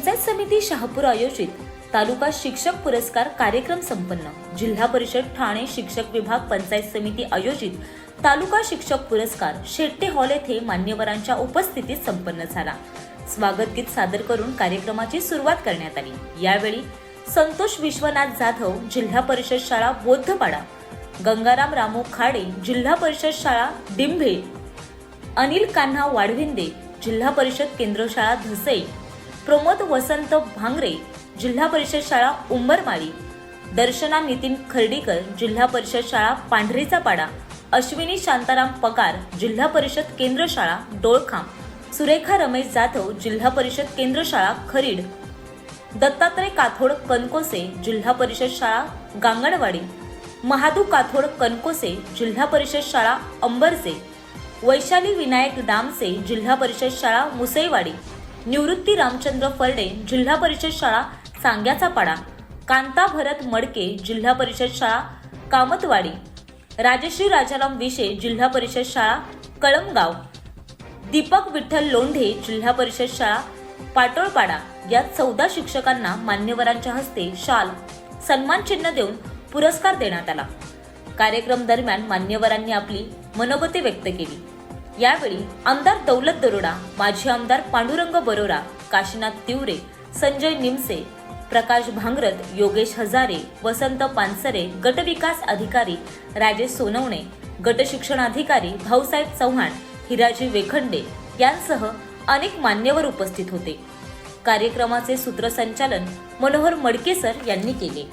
पंचायत समिती शहापूर आयोजित तालुका शिक्षक पुरस्कार कार्यक्रम संपन्न. जिल्हा परिषद ठाणे शिक्षक विभाग पंचायत समिती आयोजित तालुका शिक्षक पुरस्कार शेट्टे हॉल येथे मान्यवरांच्या उपस्थितीत संपन्न झाला. स्वागत गीत सादर करून कार्यक्रमाची सुरुवात करण्यात आली. यावेळी संतोष विश्वनाथ जाधव जिल्हा परिषद शाळा बोद्धपाडा गंगाराम रामू खाडे जिल्हा परिषद शाळा डिंभे अनिल कान्हा वाढविंदे जिल्हा परिषद केंद्र शाळा धसई प्रमोद वसंत भांगरे जिल्हा परिषद शाळा उंबरमाळी दर्शना नितीन खर्डीकर जिल्हा परिषद शाळा पांढरीचा पाडा अश्विनी शांताराम पगार जिल्हा परिषद केंद्र शाळा डोळखाम सुरेखा रमेश जाधव जिल्हा परिषद केंद्र शाळा खरीड दत्तात्रय काथोड कनकोसे जिल्हा परिषद शाळा गांगणवाडी महादू काथोड कनकोसे जिल्हा परिषद शाळा अंबरसे वैशाली विनायक डामसे जिल्हा परिषद शाळा मुसईवाडी निवृत्ती रामचंद्र फरडे जिल्हा परिषद शाळा सांग्याचा पाडा कांता भरत मडके जिल्हा परिषद शाळा कामतवाडी राजश्री राजाराम विशे जिल्हा परिषद शाळा कळमगाव दीपक विठ्ठल लोंढे जिल्हा परिषद शाळा पाटोळपाडा या चौदा शिक्षकांना मान्यवरांच्या हस्ते शाल सन्मान चिन्ह देऊन पुरस्कार देण्यात आला. कार्यक्रम दरम्यान मान्यवरांनी आपली मनोगते व्यक्त केली. यावेळी आमदार दौलत दरोडा माजी आमदार पांडुरंग बरोरा काशीनाथ तिवरे संजय निमसे प्रकाश भांगरत योगेश हजारे वसंत पानसरे गटविकास अधिकारी राजेश सोनवणे गट भाऊसाहेब चव्हाण हिराजी वेखंडे यांसह अनेक मान्यवर उपस्थित होते. कार्यक्रमाचे सूत्रसंचालन मनोहर मडकेसर यांनी केले.